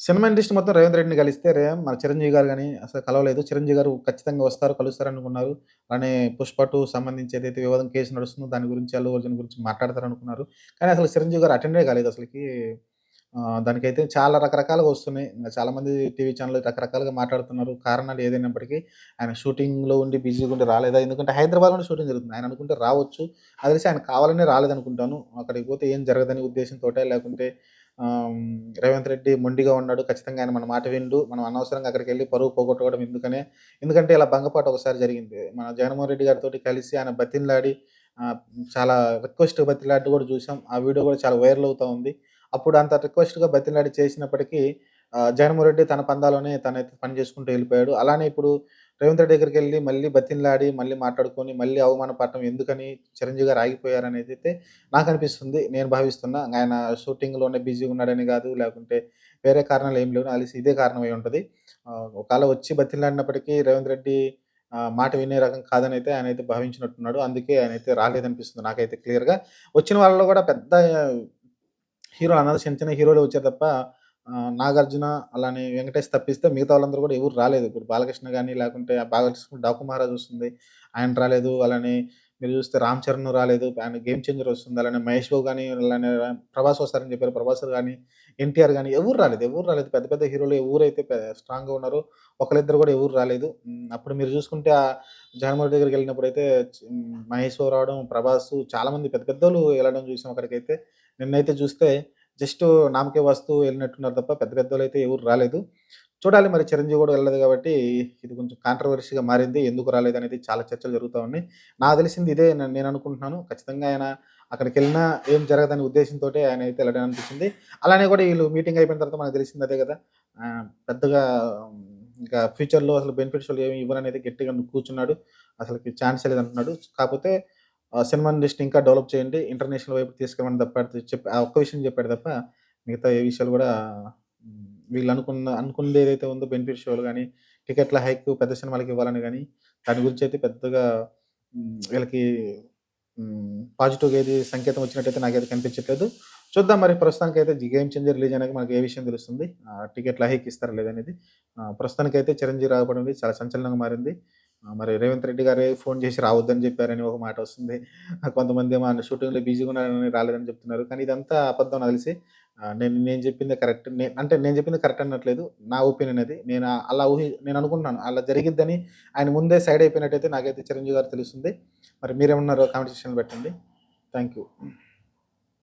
Cinema industry మొత్తం రేవంత్ రెడ్డిని కలిస్తే రే మన చిరంజీవి గారు కానీ అసలు కలవలేదు. చిరంజీవి గారు ఖచ్చితంగా వస్తారు, కలుస్తారనుకున్నారు. అలానే 'పుష్ప 2' సంబంధించి ఏదైతే వివాదం కేసు నడుస్తుందో దాని గురించి అల్లు అర్జున్ గురించి మాట్లాడతారు అనుకున్నారు కానీ అసలు చిరంజీవి గారు అటెండే కాలేదు అసలుకి దానికైతే చాలా రకరకాలుగా వస్తున్నాయి. ఇంకా చాలామంది టీవీ ఛానల్ రకరకాలుగా మాట్లాడుతున్నారు. కారణాలు ఏదైనప్పటికీ ఆయన షూటింగ్‌లో ఉండి బిజీగా ఉండి రాలేదా? ఎందుకంటే హైదరాబాద్లో షూటింగ్ జరుగుతుంది. ఆయన అనుకుంటే రావచ్చు. అది తెలిసి ఆయన కావాలనే రాలేదనుకుంటాను. అక్కడికి పోతే ఏం జరగదని ఉద్దేశంతో లేకుంటే రేవంత్ రెడ్డి మొండిగా ఉన్నాడు. ఖచ్చితంగా ఆయన మన మాట విండు మనం అనవసరంగా అక్కడికెళ్ళి పరువు పోగొట్టుకోవడం ఎందుకనే ఎందుకంటే ఇలా భంగపాటు ఒకసారి జరిగింది. మన జగన్మోహన్ రెడ్డి గారితో కలిసి ఆయన బతిన్లాడి చాలా రిక్వెస్ట్ బతిలాడి కూడా చూసాం. ఆ వీడియో కూడా చాలా వైరల్ అవుతూ ఉంది. అప్పుడు అంత రిక్వెస్ట్‌గా బతిలాడి చేసినప్పటికీ ఆహ్, జగన్మోహన్ రెడ్డి తన పందాలోనే తనైతే పని చేసుకుంటూ వెళ్ళిపోయాడు. అలానే ఇప్పుడు రేవంత్ రెడ్డి దగ్గరికి వెళ్ళి మళ్ళీ బతిన్లాడి మళ్ళీ మాట్లాడుకొని, మళ్ళీ అవమానపడటం ఎందుకని చిరంజీవి గారు నాకు అనిపిస్తుంది నేను భావిస్తున్నా. ఆయన షూటింగ్‌లోనే బిజీగా ఉన్నాడని కాదు, లేకుంటే వేరే కారణాలు ఏమి లేవు. అలిసి ఇదే కారణమై ఉంటుంది ఒకవేళ వచ్చి బతిన్లాడినప్పటికీ రేవంత్ రెడ్డి మాట వినే రకం కాదనైతే అయితే భావించినట్టున్నాడు. అందుకే ఆయన అయితే రాలేదనిపిస్తుంది నాకైతే క్లియర్‌గా. వచ్చిన వాళ్ళలో కూడా పెద్ద హీరో అన్నారు చిన్న చిన్న హీరోలే వచ్చారు తప్ప ఆహ్, 'నాగార్జున' అలానే 'వెంకటేష్' తప్పిస్తే మిగతా వాళ్ళందరూ కూడా ఎవరు రాలేదు. ఇప్పుడు 'బాలకృష్ణ' కానీ లేకుంటే ఆ 'బాలకృష్ణ' 'డాకు మహారాజ్' వస్తుంది. ఆయన రాలేదు. అలానే మీరు చూస్తే 'రామ్ చరణ్' రాలేదు. ఆయన 'గేమ్ చేంజర్' వస్తుంది. అలానే 'మహేష్ బాబు' కానీ అలానే 'ప్రభాస్' వస్తారని చెప్పారు. 'ప్రభాస్' కానీ 'ఎన్టీఆర్' కానీ ఎవరు రాలేదు. ఎవరు రాలేదు. పెద్ద పెద్ద హీరోలు ఎవరైతే స్ట్రాంగ్‌గా ఉన్నారో ఒకళ్ళిద్దరు కూడా ఎవరు రాలేదు. అప్పుడు మీరు చూసుకుంటే ఆ జగన్మోహన్ దగ్గరికి వెళ్ళినప్పుడు అయితే హ్మ్, 'మహేష్ బాబు' రావడం, 'ప్రభాస్' చాలామంది పెద్ద పెద్దలు వెళ్ళడం చూసాం అక్కడికైతే. నిన్నైతే చూస్తే జస్ట్ నామకే వస్తూ వెళ్ళినట్టున్నారు తప్ప పెద్ద పెద్దలు అయితే ఎవరు రాలేదు. చూడాలి మరి చిరంజీవి కూడా వెళ్ళలేదు కాబట్టి ఇది కొంచెం కాంట్రవర్సీగా మారింది. ఎందుకు రాలేదు అనేది చాలా చర్చలు జరుగుతూ ఉన్నాయి. నాకు తెలిసింది ఇదే నేను అనుకుంటున్నాను. ఖచ్చితంగా ఆయన అక్కడికెళ్ళినా ఏం జరగదనే ఆయన అయితే వెళ్ళడం అనిపించింది. అలానే కూడా వీళ్ళు మీటింగ్ అయిపోయిన తర్వాత మనకు తెలిసింది అదే కదా! పెద్దగా ఇంకా ఫ్యూచర్‌లో అసలు బెనిఫిట్స్ ఏమి ఇవ్వరనేది గట్టిగా కూర్చున్నాడు. అసలు ఛాన్స్ లేదంటున్నాడు. అంటున్నాడు కాకపోతే సినిమా ఇండస్ట్రీ ఇంకా డెవలప్ చేయండి. ఇంటర్నేషనల్ వైపు తీసుకెళ్ళమని తప్ప చెప్పి ఆ ఒక్క విషయం చెప్పాడు తప్ప మిగతా ఏ విషయాలు కూడా వీళ్ళు అనుకున్న అనుకున్నది ఏదైతే ఉందో బెనిఫిట్ షోలు కానీ టికెట్ల హైక్ పెద్ద సినిమాలకి ఇవ్వాలని కానీ దాని గురించి అయితే పెద్దగా వీళ్ళకి పాజిటివ్‌గా ఏది సంకేతం వచ్చినట్టయితే నాకైతే కనిపించట్లేదు. చూద్దాం మరి ప్రస్తుతానికి అయితే 'గేమ్ చేంజర్' రిలీజ్ అయినాక మనకి ఏ విషయం తెలుస్తుంది. టికెట్ల హైక్ ఇస్తారా లేదనేది. ప్రస్తుతానికి అయితే చిరంజీవి రాకపోవడం చాలా సంచలనంగా మారింది. మరి రేవంత్ రెడ్డి గారే ఫోన్ చేసి రావద్దని చెప్పారని ఒక మాట వస్తుంది. కొంతమందేమో ఆయన షూటింగ్‌లో బిజీగా ఉన్నారని రాలేదని చెప్తున్నారు. కానీ ఇదంతా అబద్ధం తెలిసి. నేను నేను చెప్పింది కరెక్ట్. నేను అంటే నేను చెప్పింది కరెక్ట్ అనట్లేదు. నా ఒపీనియన్ అది. నేను అలా ఊహి నేను అనుకుంటున్నాను. అలా జరిగిద్దని ఆయన ముందే సైడ్ అయిపోయినట్టయితే నాకైతే చిరంజీవి గారు తెలుస్తుంది. మరి మీరేమన్నారో కామెంట్ సెక్షన్‌లో పెట్టండి. Thank you.